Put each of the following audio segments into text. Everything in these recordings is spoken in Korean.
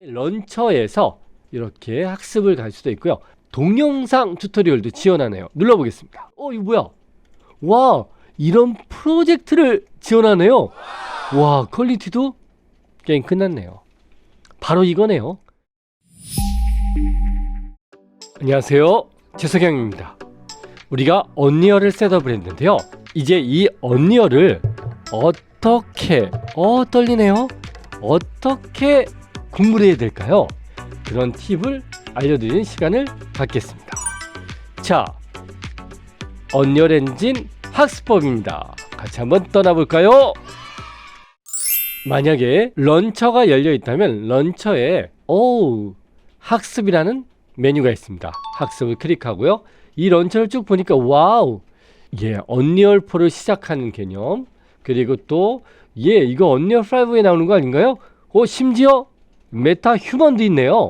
런처에서 이렇게 학습을 갈 수도 있고요. 동영상 튜토리얼도 지원하네요. 눌러보겠습니다. 어, 이거 뭐야? 와, 이런 프로젝트를 지원하네요. 와, 퀄리티도 게임 끝났네요. 바로 이거네요. 안녕하세요. 최석영입니다. 우리가 언리얼을 셋업을 했는데요. 이제 이 언리얼을 어떻게 어 떨리네요. 어떻게 공부를 해야 될까요? 그런 팁을 알려드리는 시간을 갖겠습니다. 자, 언리얼 엔진 학습법입니다. 같이 한번 떠나볼까요? 만약에 런처가 열려 있다면 런처에 오 학습이라는 메뉴가 있습니다. 학습을 클릭하고요. 이 런처를 쭉 보니까 와우 예 언리얼 4를 시작하는 개념 그리고 또 예 이거 언리얼 5에 나오는 거 아닌가요? 어 심지어 메타 휴먼도 있네요.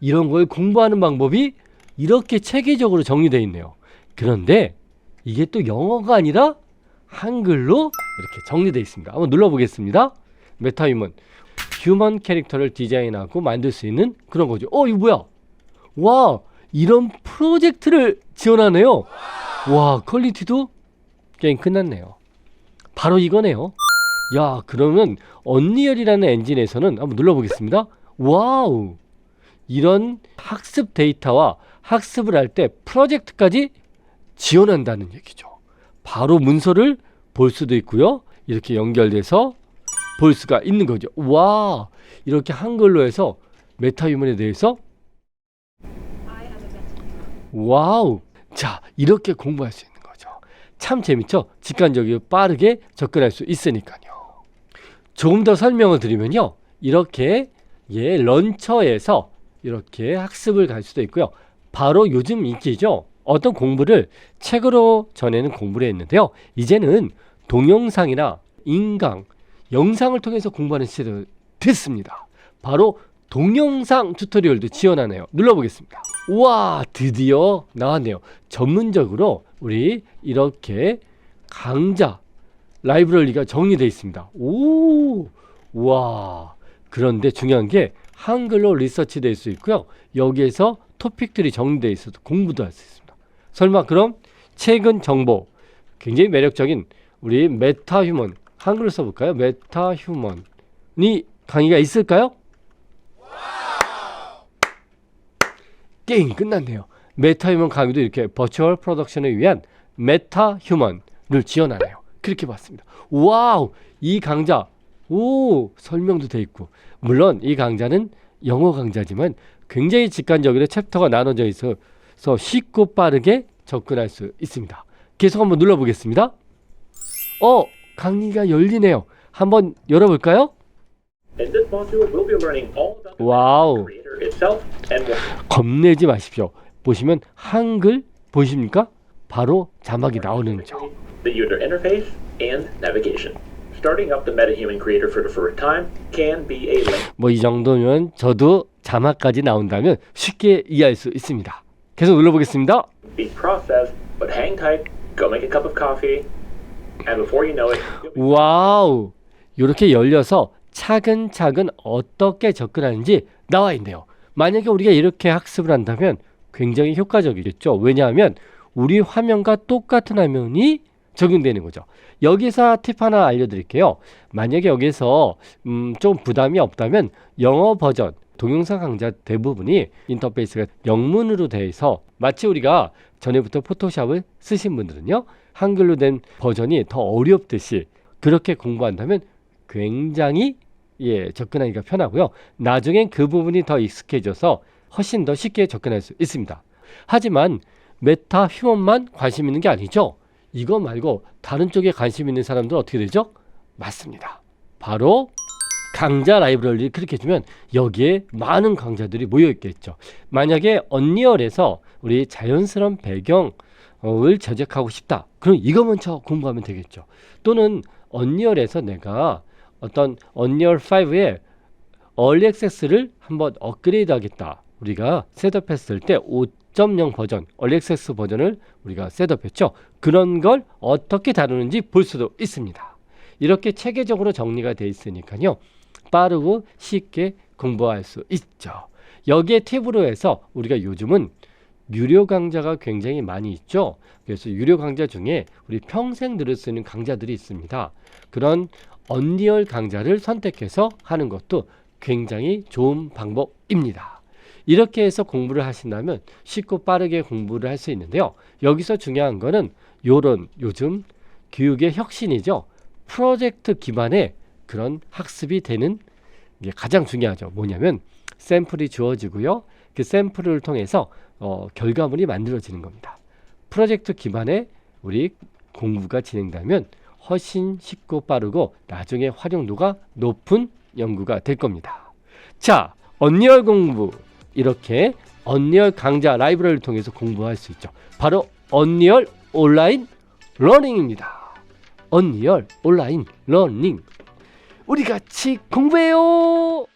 이런 걸 공부하는 방법이 이렇게 체계적으로 정리되어 있네요. 그런데 이게 또 영어가 아니라 한글로 이렇게 정리되어 있습니다. 한번 눌러보겠습니다. 메타 휴먼 휴먼 캐릭터를 디자인하고 만들 수 있는 그런 거죠. 어 이거 뭐야? 와 이런 프로젝트를 지원하네요. 와 퀄리티도 게임 끝났네요. 바로 이거네요. 야 그러면 언리얼이라는 엔진에서는 한번 눌러보겠습니다. 와우 이런 학습 데이터와 학습을 할 때 프로젝트까지 지원한다는 얘기죠. 바로 문서를 볼 수도 있고요. 이렇게 연결돼서 볼 수가 있는 거죠. 와 이렇게 한글로 해서 메타 휴먼에 대해서 와우. 자, 이렇게 공부할 수 있는 거죠. 참 재밌죠? 직관적이고 빠르게 접근할 수 있으니까요. 조금 더 설명을 드리면요. 이렇게 예, 런처에서 이렇게 학습을 갈 수도 있고요. 바로 요즘 인기죠. 어떤 공부를 책으로 전에는 공부를 했는데요. 이제는 동영상이나 인강, 영상을 통해서 공부하는 시대가 됐습니다. 바로 동영상 튜토리얼도 지원하네요. 눌러보겠습니다. 와 드디어 나왔네요. 전문적으로 우리 이렇게 강좌 라이브러리가 정리되어 있습니다. 오, 와 그런데 중요한 게 한글로 리서치 될 수 있고요. 여기에서 토픽들이 정리되어 있어서 공부도 할 수 있습니다. 설마 그럼 최근 정보 굉장히 매력적인 우리 메타 휴먼 한글로 써볼까요? 메타 휴먼이 강의가 있을까요? 게임 끝났네요. 메타 휴먼 강의도 이렇게 버추얼 프로덕션을 위한 메타 휴먼을 지원하네요. 그렇게 봤습니다. 와우, 이 강좌, 오, 설명도 돼 있고. 물론 이 강좌는 영어 강좌지만 굉장히 직관적으로 챕터가 나눠져 있어서 쉽고 빠르게 접근할 수 있습니다. 계속 한번 눌러보겠습니다. 어, 강의가 열리네요. 한번 열어볼까요? 와우. 겁내지 마십시오. 보시면 한글 보이십니까? 바로 자막이 나오는죠. 뭐 이 정도면 저도 자막까지 나온다면 쉽게 이해할 수 있습니다. 계속 눌러보겠습니다. process, but hang tight, go make a cup of coffee, and before you know it, you'll be 와우! 이렇게 열려서 차근차근 어떻게 접근하는지 나와 있네요. 만약에 우리가 이렇게 학습을 한다면 굉장히 효과적이겠죠. 왜냐하면 우리 화면과 똑같은 화면이 적용되는 거죠. 여기서 팁 하나 알려드릴게요. 만약에 여기서 음, 좀 부담이 없다면 영어 버전 동영상 강좌 대부분이 인터페이스가 영문으로 돼 있어 마치 우리가 전에부터 포토샵을 쓰신 분들은요 한글로 된 버전이 더 어렵듯이 그렇게 공부한다면 굉장히 예 접근하기가 편하고요 나중엔 그 부분이 더 익숙해져서 훨씬 더 쉽게 접근할 수 있습니다 하지만 메타 휴먼만 관심 있는 게 아니죠 이거 말고 다른 쪽에 관심 있는 사람들은 어떻게 되죠 맞습니다 바로 강좌 라이브러리를 클릭해 주면 여기에 많은 강좌들이 모여 있겠죠. 만약에 언리얼에서 우리 자연스러운 배경을 제작하고 싶다. 그럼 이거 먼저 공부하면 되겠죠. 또는 언리얼에서 내가 어떤 언리얼 5의 얼리 액세스를 한번 업그레이드 하겠다. 우리가 셋업했을 때 5.0 버전, 얼리 액세스 버전을 우리가 셋업했죠. 그런 걸 어떻게 다루는지 볼 수도 있습니다. 이렇게 체계적으로 정리가 돼 있으니까요. 빠르고 쉽게 공부할 수 있죠. 여기에 팁으로 해서 우리가 요즘은 유료 강좌가 굉장히 많이 있죠. 그래서 유료 강좌 중에 우리 평생 들을 수 있는 강좌들이 있습니다. 그런 언리얼 강좌를 선택해서 하는 것도 굉장히 좋은 방법입니다. 이렇게 해서 공부를 하신다면 쉽고 빠르게 공부를 할 수 있는데요. 여기서 중요한 거는 요런 요즘 교육의 혁신이죠. 프로젝트 기반의 그런 학습이 되는 게 가장 중요하죠. 뭐냐면 샘플이 주어지고요. 그 샘플을 통해서 어, 결과물이 만들어지는 겁니다. 프로젝트 기반의 우리 공부가 진행되면 훨씬 쉽고 빠르고 나중에 활용도가 높은 연구가 될 겁니다. 자, 언리얼 공부 이렇게 언리얼 강좌 라이브러리를 통해서 공부할 수 있죠. 바로 언리얼 온라인 러닝입니다. 언리얼 온라인 러닝. 우리 같이 공부해요.